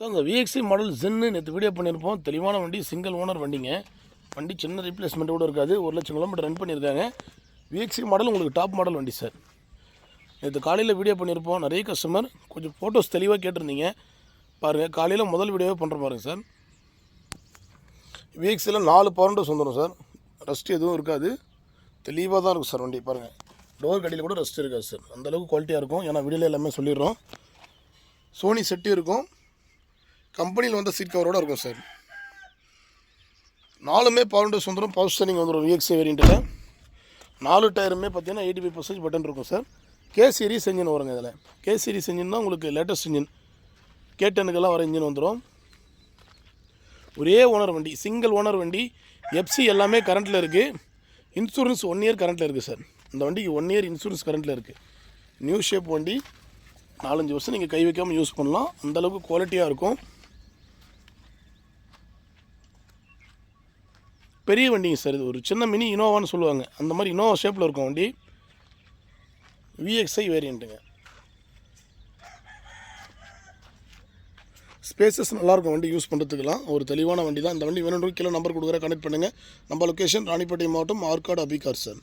Sir அந்த VXI model gen நேற்று video பண்ணியிருப்போம். தெளிவான வண்டி சிங்கிள் ஓனர் வண்டிங்க. வண்டி சின்ன ரீப்ளேஸ்மெண்ட் கூட இருக்காது. ஒரு லட்சம் கிலோமீட்டர் ரன் பண்ணியிருக்காங்க. விஎக்ஸி மாடல் உங்களுக்கு டாப் மாடல் வண்டி சார் நேற்று காலையில் வீடியோ பண்ணியிருப்போம். நிறைய கஸ்டமர் கொஞ்சம் ஃபோட்டோஸ் தெளிவாக கேட்டிருந்தீங்க. பாருங்கள் காலையில் முதல் வீடியோவே பண்ணுற பாருங்கள் சார் விஎக்ஸியில் நாலு பவுண்டர்ஸ் வந்துடும் சார் ரஸ்ட் எதுவும் இருக்காது. தெளிவாக தான் இருக்கும் சார் வண்டி. பாருங்கள் டோர் கடையில் கூட ரஸ்ட் இருக்காது சார் அந்தளவுக்கு குவாலிட்டியாக இருக்கும். ஏன்னா வீடியோவில் எல்லாமே சொல்லிடுறோம். சோனி செட்டு இருக்கும். கம்பெனியில் வந்த சீட் கவரோடு இருக்கும் சார். நாலுமே பவுண்டர்ஸ் வந்துடும் பவர் ஸ்டேரிங் வந்துடும் விஎக்ஸி வேரியண்ட்டில் நாலு டயருமே பார்த்தீங்கன்னா எயிட்டி ஃபைவ் பர்சன்டேஜ் பட்டன் இருக்கும் சார். கே சீரிஸ் இன்ஜின் வருங்க இதில். கே சீரிஸ் இன்ஜின் தான் உங்களுக்கு லேட்டஸ்ட் இன்ஜின் கே டென்னுக்கெல்லாம் வர இன்ஜின் வந்துடும் ஒரே ஓனர் வண்டி சிங்கிள் ஓனர் வண்டி எஃப்சி எல்லாமே கரண்ட்டில் இருக்குது இன்சூரன்ஸ் ஒன் இயர் கரண்ட்டில் இருக்குது சார். இந்த வண்டிக்கு ஒன் இயர் இன்சூரன்ஸ் கரண்ட்டில் இருக்குது நியூ ஷேப் வண்டி. நாலஞ்சு வருஷம் நீங்கள் கை வைக்காமல் யூஸ் பண்ணலாம். அந்தளவுக்கு குவாலிட்டியாக இருக்கும். பெரிய வண்டிங்க சார் இது. ஒரு சின்ன மினி இனோவான்னு சொல்லுவாங்க. அந்த மாதிரி இனோவா ஷேப்பில் இருக்கும் வண்டி. விஎக்ஸ்ஐ வேரியண்ட்டுங்க ஸ்பேசஸ் நல்லாயிருக்கும் வண்டி யூஸ் பண்ணுறதுக்கெல்லாம் ஒரு தெளிவான வண்டி தான் இந்த வண்டி வேணுன்ற கீழே நம்பர் கொடுக்குற கனெக்ட் பண்ணுங்கள் நம்ம லொக்கேஷன் ராணிப்பேட்டை மாவட்டம் ஆற்காடு அபிகார் சார்.